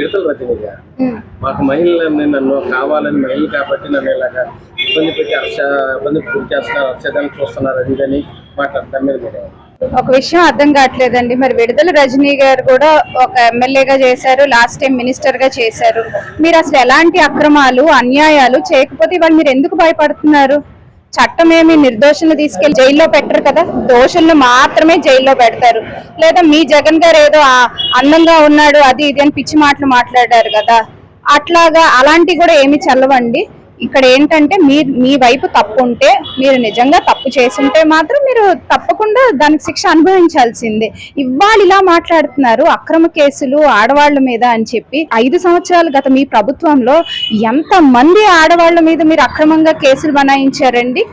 విడతల ఉమ్. మాకు మహిళలని నన్ను కావాలని మహిళలు కాబట్టి నన్ను ఇలాగా ఇబ్బంది పెట్టి హర్ష ఇబ్బంది గురి చేస్తున్నారు హర్షదాన్ని చూస్తున్నారు అది ఇదని మాట్లాడతాను మీద మీరే ఒక విషయం అర్థం కావట్లేదండి. మరి విడుదల రజనీ గారు కూడా ఒక ఎమ్మెల్యేగా చేశారు లాస్ట్ టైం మినిస్టర్గా చేశారు. మీరు అసలు ఎలాంటి అక్రమాలు అన్యాయాలు చేయకపోతే ఇవాళ మీరు ఎందుకు భయపడుతున్నారు? చట్టం ఏమి నిర్దోషులను తీసుకెళ్ళి జైల్లో పెట్టరు కదా? దోషులను మాత్రమే జైల్లో పెడతారు. లేదా మీ జగన్ గారు ఏదో అందంగా ఉన్నాడు అది ఇది అని పిచ్చి మాటలు మాట్లాడారు కదా? అట్లాగా అలాంటివి కూడా ఏమి చల్లవండి. ఇక్కడ ఏంటంటే మీ మీ వైపు తప్పు ఉంటే మీరు నిజంగా తప్పు చేసుంటే మాత్రం మీరు తప్పకుండా దానికి శిక్ష అనుభవించాల్సిందే. ఇవాళ ఇలా మాట్లాడుతున్నారు అక్రమ కేసులు ఆడవాళ్ళ మీద అని చెప్పి. ఐదు సంవత్సరాలు గత మీ ప్రభుత్వంలో ఎంత మంది ఆడవాళ్ళ మీద మీరు అక్రమంగా కేసులు బనాయించారండి?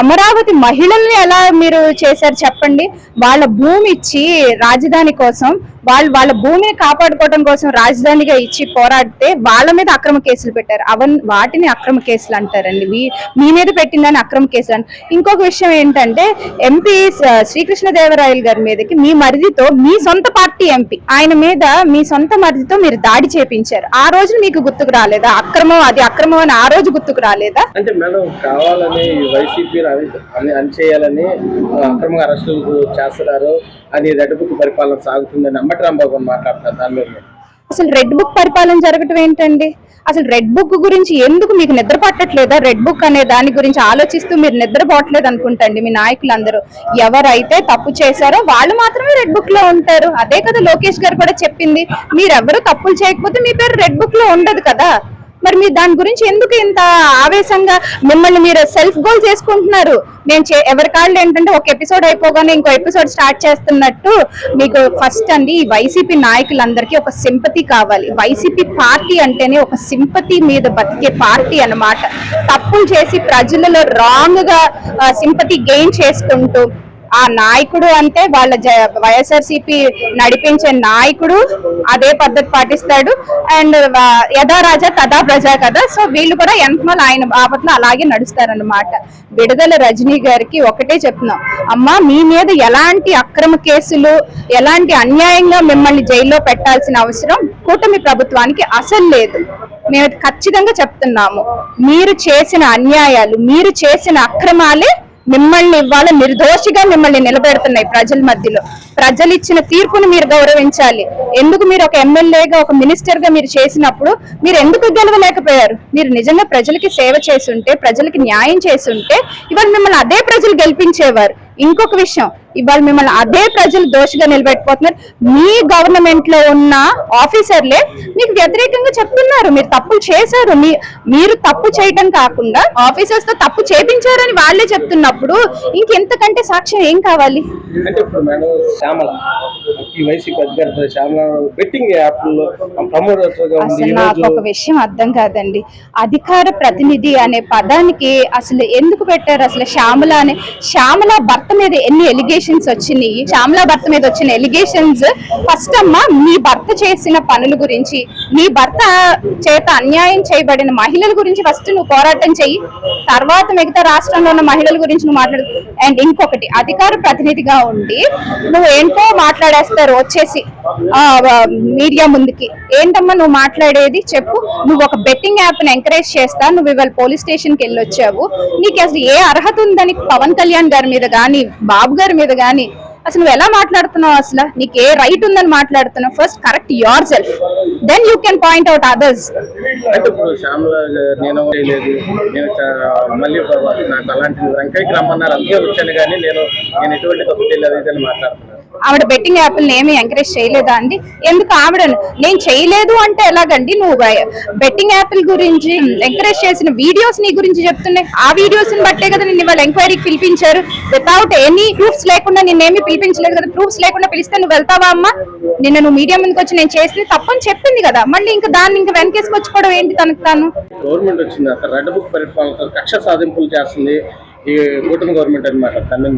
అమరావతి మహిళల్ని ఎలా మీరు చేశారు చెప్పండి? వాళ్ళ భూమి ఇచ్చి రాజధాని కోసం వాళ్ళు వాళ్ళ భూమిని కాపాడుకోవడం కోసం రాజధానిగా ఇచ్చి పోరాడితే వాళ్ళ మీద అక్రమ కేసులు పెట్టారు. అవన్ వాటిని అక్రమ కేసులు అంటారండి. మీ మీ మీద పెట్టిందని అక్రమ కేసులు అని ఇంకొక విషయం ఏంటంటే ఎంపీ శ్రీకృష్ణదేవరాయలు గారి మీదకి మీ మరిదితో మీ సొంత పార్టీ ఎంపీ ఆయన మీద మీ సొంత మరిదితో మీరు దాడి చేపించారు. ఆ రోజు మీకు గుర్తుకు రాలేదా? అక్రమం అది అక్రమం అని ఆ రోజు గుర్తుకు రాలేదా? అంటే మేడం కావాలని వైసీపీ అని అక్రమంగా అరెస్టులు చేస్తున్నారు. అని రెడ్బుక్ పరిపాలన సాగుతుందని అమ్మటి రాంబాబు గారు మాట్లాడుతున్నారు దాని మీద. అసలు రెడ్ బుక్ పరిపాలన జరగటం ఏంటండి? అసలు రెడ్ బుక్ గురించి ఎందుకు మీకు నిద్ర పట్టట్లేదా? రెడ్ బుక్ అనే దాని గురించి ఆలోచిస్తూ మీరు నిద్రపోవట్లేదు అనుకుంటండి మీ నాయకులందరూ. ఎవరైతే తప్పు చేశారో వాళ్ళు మాత్రమే రెడ్ బుక్లో ఉంటారు. అదే కదా లోకేష్ గారు కూడా చెప్పింది. మీరెవరు తప్పులు చేయకపోతే మీ పేరు రెడ్ బుక్లో ఉండదు కదా. మరి మీరు దాని గురించి ఎందుకు ఇంత ఆవేశంగా మిమ్మల్ని మీరు సెల్ఫ్ గోల్ చేసుకుంటున్నారు? నేను చే- ఎవరి కాళ్ళు ఏంటంటే ఒక ఎపిసోడ్ అయిపోగానే ఇంకో ఎపిసోడ్ స్టార్ట్ చేస్తున్నట్టు మీకు ఫస్ట్ అండి ఈ వైసీపీ నాయకులందరికీ ఒక సింపతి కావాలి. వైసీపీ పార్టీ అంటేనే ఒక సింపతి మీద బతికే పార్టీ అన్నమాట. తప్పులు చేసి ప్రజలలో రాంగ్గా సింపతి గెయిన్ చేసుకుంటూ ఆ నాయకుడు అంటే వాళ్ళ వైఎస్ఆర్సీపీ నడిపించే నాయకుడు అదే పద్ధతి పాటిస్తాడు. అండ్ యథా రాజా తదా ప్రజా కదా. సో వీళ్ళు కూడా ఎంతమంది ఆయన బాపట్లో అలాగే నడుస్తారన్నమాట. విడుదల రజనీ గారికి ఒకటే చెప్తున్నాం. అమ్మా మీ మీద ఎలాంటి అక్రమ కేసులు ఎలాంటి అన్యాయంగా మిమ్మల్ని జైల్లో పెట్టాల్సిన అవసరం కూటమి ప్రభుత్వానికి అసలు లేదు. మేము ఖచ్చితంగా చెప్తున్నాము. మీరు చేసిన అన్యాయాలు మీరు చేసిన అక్రమాలే మిమ్మల్ని ఇవాళ నిర్దోషిగా మిమ్మల్ని నిలబెడుతున్నాయి ప్రజల మధ్యలో. ప్రజలు ఇచ్చిన తీర్పును మీరు గౌరవించాలి. ఎందుకు మీరు ఒక ఎమ్మెల్యేగా ఒక మినిస్టర్గా మీరు చేసినప్పుడు మీరు ఎందుకు గెలవలేకపోయారు? మీరు నిజంగా ప్రజలకి సేవ చేస్తుంటే ప్రజలకి న్యాయం చేసుంటే ఇవాళ మిమ్మల్ని అదే ప్రజలు గెలిపించేవారు. ఇంకొక విషయం ఇవాళ మిమ్మల్ని అదే ప్రజలు దోషిగా నిలబెట్టుకోతున్నారు మీ గవర్నమెంట్లో ఉన్న ఆఫీసర్లే మీకు వ్యతిరేకంగా చెప్తున్నారు. మీరు తప్పులు చేశారు. మీ మీరు తప్పు చేయటం కాకుండా ఆఫీసర్స్తో తప్పు చేపించారని వాళ్ళే చెప్తున్నప్పుడు ఇంకెంతకంటే సాక్ష్యం ఏం కావాలి? అంటే ఇప్పుడు మేడం శ్యామల వైసీపీ అధికార బెట్టింగ్ యాప్లో నాకు ఒక విషయం అర్థం కాదండి. అధికార ప్రతినిధి అనే పదానికి అసలు ఎందుకు పెట్టారు? అసలు శ్యామల అనే శ్యామల భర్త మీద ఎన్ని ఎలిగేషన్స్ వచ్చినాయి శ్యామల భర్త మీద వచ్చిన ఎలిగేషన్స్ ఫస్ట్ అమ్మ మీ భర్త చేసిన పనుల గురించి మీ భర్త చేత అన్యాయం చేయబడిన మహిళల గురించి ఫస్ట్ నువ్వు పోరాటం చెయ్యి తర్వాత మిగతా రాష్ట్రంలో ఉన్న మహిళల గురించి నువ్వు మాట్లాడు. అండ్ ఇంకొకటి అధికార ప్రతినిధిగా ఉండి నువ్వు ఏంటో మాట్లాడేస్తారు వచ్చేసి మీడియా ముందుకి. ఏంటమ్మా నువ్వు మాట్లాడేది? చెప్పు. నువ్వు ఒక బెట్టింగ్ యాప్ని ఎంకరేజ్ చేస్తా. నువ్వు ఇవాళ పోలీస్ స్టేషన్కి వెళ్ళి వచ్చావు నీకు అసలు ఏ అర్హత ఉందని పవన్ కళ్యాణ్ గారి మీద గానీ బాబు గారి మీద గానీ. అసలు నువ్వు ఎలా మాట్లాడుతున్నావు అసలు? నీకు ఏ రైట్ ఉందని మాట్లాడుతున్నావు? First correct yourself then you can point out others అంటే ఇప్పుడు నేను చేయలేదు నేను మళ్ళీ నాకు అలాంటి వెంకయ్యకి రమ్మన్నారు అందుకే వచ్చాను కానీ నేను నేను ఎటువంటి తప్పు తెలియదు మాట్లాడుతున్నాను ఆవిడ బెట్టింగ్ యాప్ని ఏమి ఎంకరేజ్ చేయలేదా అండి? ఎందుకు ఆవిడ నేను చేయలేదు అంటే ఎలాగండి? నువ్వు బెట్టింగ్ యాప్ల గురించి ఎంకరేజ్ చేసిన వీడియోస్ నీ గురించి చెప్తున్నాయి. ఆ వీడియోస్ని బట్టే కదా నిన్ను వాళ్ళు ఎంక్వైరీకి పిలిపించారు. వితౌట్ ఎనీ ప్రూఫ్స్ లేకుండా నిన్నేమి పిలిపించలేదు కదా. ప్రూఫ్స్ లేకుండా పిలిస్తే నువ్వు వెళ్తావా అమ్మా? నిన్న నువ్వు మీడియా ముందుకు వచ్చి నేను చేసింది తప్పని చెప్పింది కదా. మళ్ళీ ఇంకా దాన్ని ఇంకా వెనకేసుకొచ్చుకోవడం ఏంటి తనకు తాను? గవర్నమెంట్ వచ్చింది రెడ్ బుక్ పరిపాలన కక్ష సాధింపులు చేస్తుంది. ఈ కూటమి గవర్నమెంట్ అనమాట కన్నం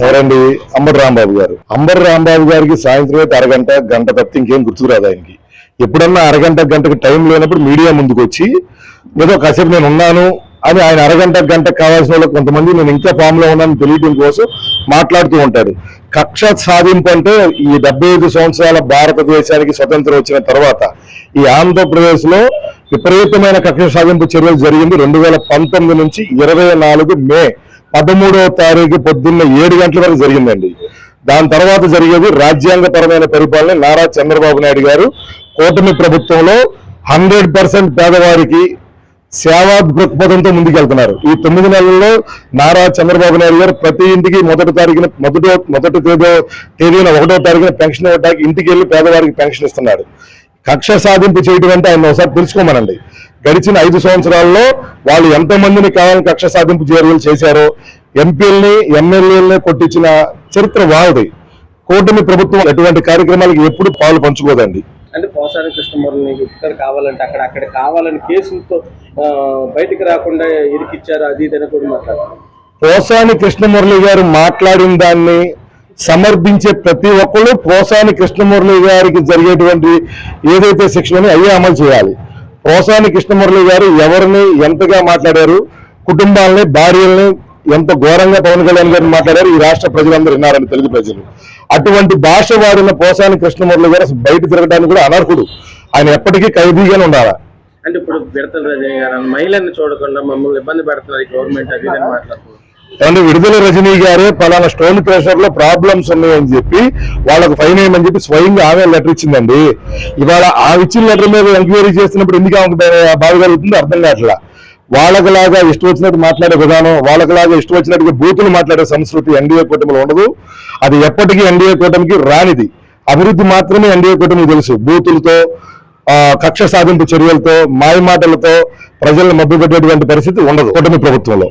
ఎవరండి? అంబర్ రాంబాబు గారు. అంబర్ రాంబాబు గారికి సాయంత్రం అయితే అరగంట గంట తప్పితే ఇంకేం గుర్తుకురాదు ఆయనకి. ఎప్పుడన్నా అరగంట గంటకి టైం లేనప్పుడు మీడియా ముందుకు వచ్చి ఏదో కాసేపు నేను ఉన్నాను అని ఆయన అరగంట గంట కావాల్సిన వాళ్ళకి కొంతమంది నేను ఇంకా ఫామ్లో ఉన్నాను తెలియడం కోసం మాట్లాడుతూ ఉంటారు. కక్ష సాధింపు అంటే ఈ డెబ్బై ఐదు సంవత్సరాల భారతదేశానికి స్వతంత్రం వచ్చిన తర్వాత ఈ ఆంధ్రప్రదేశ్లో విపరీతమైన కక్ష సాధింపు చర్యలు జరిగింది. రెండు వేల పంతొమ్మిది నుంచి ఇరవై నాలుగు మే పదమూడవ తారీఖు పొద్దున్న ఏడు గంటల వరకు జరిగిందండి. దాని తర్వాత జరిగేది రాజ్యాంగపరమైన పరిపాలన నారా చంద్రబాబు నాయుడు గారు కూటమి ప్రభుత్వంలో హండ్రెడ్ పర్సెంట్ పేదవారికి సేవా దృక్పథంతో ముందుకెళ్తున్నారు. ఈ తొమ్మిది నెలల్లో నారా చంద్రబాబు నాయుడు గారు ప్రతి ఇంటికి మొదటి తారీఖున మొదటి మొదటి తేదీ తేదీన ఒకటో తారీఖున పెన్షన్ ఇవ్వడానికి ఇంటికి వెళ్ళి పేదవారికి పెన్షన్ ఇస్తున్నారు కక్ష సాధింపు చేయడం అంటే ఆయన ఒకసారి తెలుసుకోమనండి. గడిచిన ఐదు సంవత్సరాల్లో వాళ్ళు ఎంతమందిని కావాలని కక్ష సాధింపు చర్యలు చేశారో ఎంపీల్ని ఎమ్మెల్యేలని కొట్టించిన చరిత్ర వాళ్ళది. కూటమి ప్రభుత్వం ఎటువంటి కార్యక్రమాలకు ఎప్పుడు పాలు పంచుకోదండి. అంటే పోసారి కృష్ణమూర్తిని ఇక్కడ కావాలంటే అక్కడ అక్కడ కావాలని కేసులతో బయటకు బయటికి రాకుండా ఇరికిచ్చారు? అది ఇది అని కూడా మాట్లాడారు పోసాని కృష్ణమురళి గారు మాట్లాడిన దాన్ని సమర్పించే ప్రతి ఒక్కరు పోసాని కృష్ణమురళి గారికి జరిగేటువంటి ఏదైతే శిక్షణని అయ్యే అమలు చేయాలి. పోసాని కృష్ణమురళి గారు ఎవరిని ఎంతగా మాట్లాడారు? కుటుంబాలని భార్యల్ని ఎంత ఘోరంగా పవన్ కళ్యాణ్ గారిని మాట్లాడారు? ఈ రాష్ట్ర ప్రజలందరూ విన్నారని తెలుగు ప్రజలు. అటువంటి భాష వాడిన పోసాని కృష్ణమురళి గారు అసలు బయట తిరగడానికి కూడా అనర్హుడు. ఆయన ఎప్పటికీ ఖైదీగానే ఉండాలా? అంటే ఇప్పుడు విడతల రజనీ గారు మహిళల్ని చూడకుండా మమ్మల్ని ఇబ్బంది పెడుతున్నారు గవర్నమెంట్ అది మాట్లాడుతున్నారు. విడుదల రజనీ గారే పలానా స్టోన్ క్రషర్లో ప్రాబ్లమ్స్ ఉన్నాయని చెప్పి వాళ్ళకు ఫైన్ వేయమని చెప్పి స్వయంగా ఆమె లెటర్ ఇచ్చిందండి. ఇవాళ ఆ ఇచ్చిన లెటర్ మీద ఎంక్వైరీ చేస్తున్నప్పుడు ఎందుకు ఆమెకు బాధ కలుగుతుందో? అర్థం కావట్లా. వాళ్ళకులాగా ఇష్టం వచ్చినట్టు మాట్లాడే విధానం వాళ్ళకులాగా ఇష్టం వచ్చినట్టుగా బూతులు మాట్లాడే సంస్కృతి ఎన్డీఏ కూటమిలో ఉండదు. అది ఎప్పటికీ ఎన్డీఏ కూటమికి రానిది. అభివృద్ధి మాత్రమే ఎన్డీఏ కూటమికి తెలుసు. బూతులతో కక్ష సాధింపు చర్యలతో మాయమాటలతో ప్రజలను మభ్యపెట్టేటువంటి పరిస్థితి ఉండదు కూటమి ప్రభుత్వంలో.